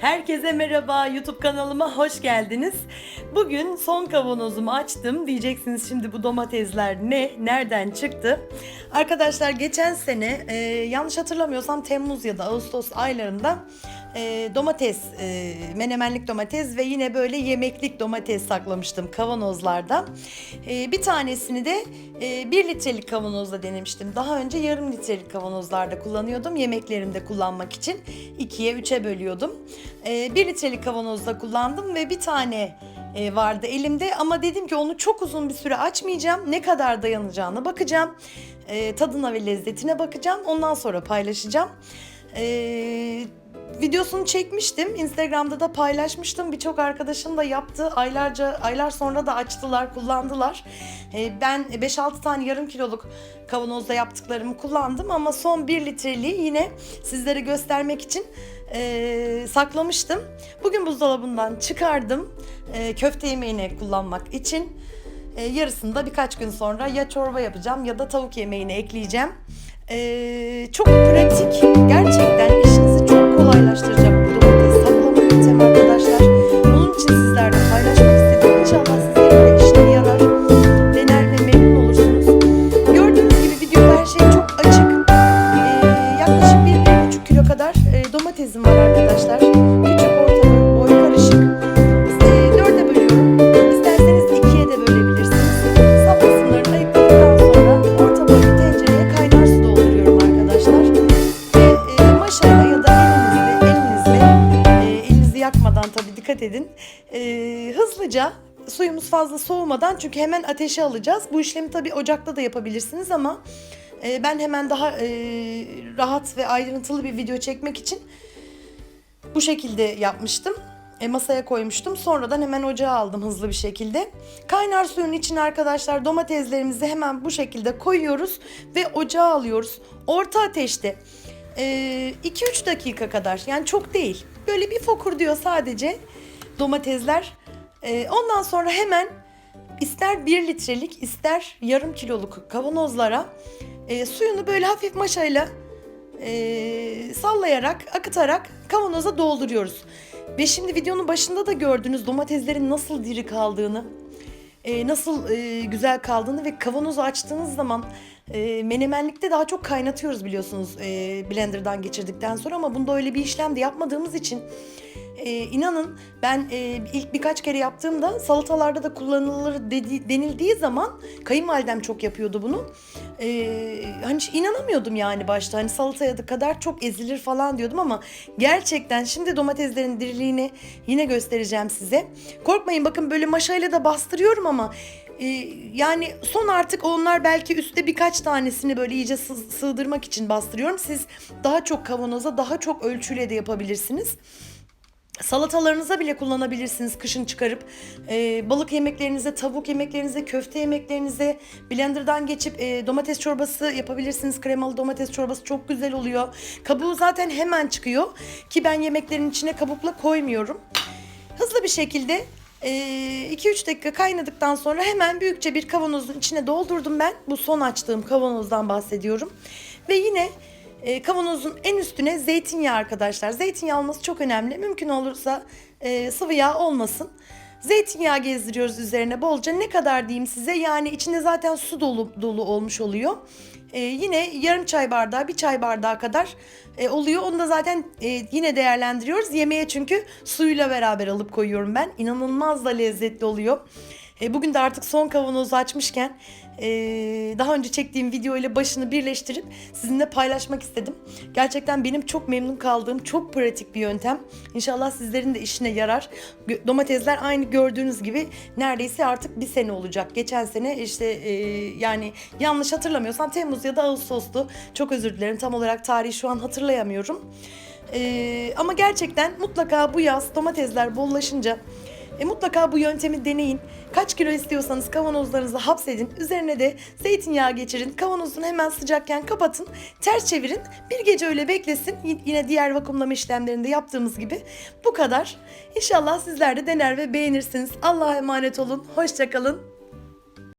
Herkese merhaba YouTube kanalıma hoş geldiniz. Bugün son kavanozumu açtım. Diyeceksiniz şimdi bu domatesler ne? Nereden çıktı? Arkadaşlar geçen sene e, yanlış hatırlamıyorsam Temmuz ya da Ağustos aylarında e, domates, e, menemenlik domates ve yine böyle yemeklik domates saklamıştım kavanozlarda. E, bir tanesini de e, 1 litrelik kavanozda denemiştim. Daha önce yarım litrelik kavanozlarda kullanıyordum. Yemeklerimde kullanmak için 2'ye 3'e bölüyordum. E, 1 litrelik kavanozda kullandım ve bir tane e, vardı elimde ama dedim ki onu çok uzun bir süre açmayacağım. Ne kadar dayanacağına bakacağım. E, tadına ve lezzetine bakacağım. Ondan sonra paylaşacağım. Eee videosunu çekmiştim. Instagram'da da paylaşmıştım. Birçok arkadaşım da yaptı. Aylarca aylar sonra da açtılar, kullandılar. Ee, ben 5-6 tane yarım kiloluk kavanozda yaptıklarımı kullandım ama son 1 litreliği yine sizlere göstermek için e, saklamıştım. Bugün buzdolabından çıkardım. E, köfte yemeğine kullanmak için. E, yarısını da birkaç gün sonra ya çorba yapacağım ya da tavuk yemeğine ekleyeceğim. E, çok pratik. Gerçekten dikkat edin. E, hızlıca suyumuz fazla soğumadan çünkü hemen ateşe alacağız. Bu işlemi tabii ocakta da yapabilirsiniz ama e, ben hemen daha e, rahat ve ayrıntılı bir video çekmek için bu şekilde yapmıştım. E, masaya koymuştum. Sonradan hemen ocağa aldım hızlı bir şekilde. Kaynar suyun içine arkadaşlar domateslerimizi hemen bu şekilde koyuyoruz ve ocağa alıyoruz. Orta ateşte e, 2-3 dakika kadar yani çok değil. Böyle bir fokur diyor sadece domatesler. E, ondan sonra hemen ister 1 litrelik ister yarım kiloluk kavanozlara e, suyunu böyle hafif maşayla e, sallayarak, akıtarak kavanoza dolduruyoruz. Ve şimdi videonun başında da gördünüz domateslerin nasıl diri kaldığını, e, nasıl e, güzel kaldığını ve kavanozu açtığınız zaman e, menemenlikte daha çok kaynatıyoruz biliyorsunuz e, blenderdan geçirdikten sonra ama bunda öyle bir işlem de yapmadığımız için e, inanın ben e, ilk birkaç kere yaptığımda salatalarda da kullanılır dedi, denildiği zaman kayınvalidem çok yapıyordu bunu. E, hani inanamıyordum yani başta hani salataya da kadar çok ezilir falan diyordum ama gerçekten şimdi domateslerin diriliğini yine göstereceğim size. Korkmayın bakın böyle maşayla da bastırıyorum ama e, yani son artık onlar belki üstte birkaç tanesini böyle iyice sı- sığdırmak için bastırıyorum. Siz daha çok kavanoza daha çok ölçüyle de yapabilirsiniz. Salatalarınıza bile kullanabilirsiniz kışın çıkarıp. Ee, balık yemeklerinize, tavuk yemeklerinize, köfte yemeklerinize blenderdan geçip e, domates çorbası yapabilirsiniz. Kremalı domates çorbası çok güzel oluyor. Kabuğu zaten hemen çıkıyor ki ben yemeklerin içine kabukla koymuyorum. Hızlı bir şekilde e, 2-3 dakika kaynadıktan sonra hemen büyükçe bir kavanozun içine doldurdum ben. Bu son açtığım kavanozdan bahsediyorum. Ve yine e, kavanozun en üstüne zeytinyağı arkadaşlar. Zeytinyağı olması çok önemli. Mümkün olursa e, sıvı yağ olmasın. Zeytinyağı gezdiriyoruz üzerine bolca. Ne kadar diyeyim size? Yani içinde zaten su dolu dolu olmuş oluyor. E, yine yarım çay bardağı, bir çay bardağı kadar e, oluyor. Onu da zaten e, yine değerlendiriyoruz. Yemeğe çünkü suyuyla beraber alıp koyuyorum ben. İnanılmaz da lezzetli oluyor. E, bugün de artık son kavanozu açmışken e, daha önce çektiğim video ile başını birleştirip sizinle paylaşmak istedim. Gerçekten benim çok memnun kaldığım çok pratik bir yöntem. İnşallah sizlerin de işine yarar. Domatesler aynı gördüğünüz gibi neredeyse artık bir sene olacak. Geçen sene işte e, yani yanlış hatırlamıyorsam Temmuz ya da Ağustos'tu. Çok özür dilerim tam olarak tarihi şu an hatırlayamıyorum. E, ama gerçekten mutlaka bu yaz domatesler bollaşınca e, mutlaka bu yöntemi deneyin. Kaç kilo istiyorsanız kavanozlarınızı hapsedin. Üzerine de zeytinyağı geçirin. Kavanozunu hemen sıcakken kapatın. Ters çevirin. Bir gece öyle beklesin. Yine diğer vakumlama işlemlerinde yaptığımız gibi. Bu kadar. İnşallah sizler de dener ve beğenirsiniz. Allah'a emanet olun. Hoşçakalın.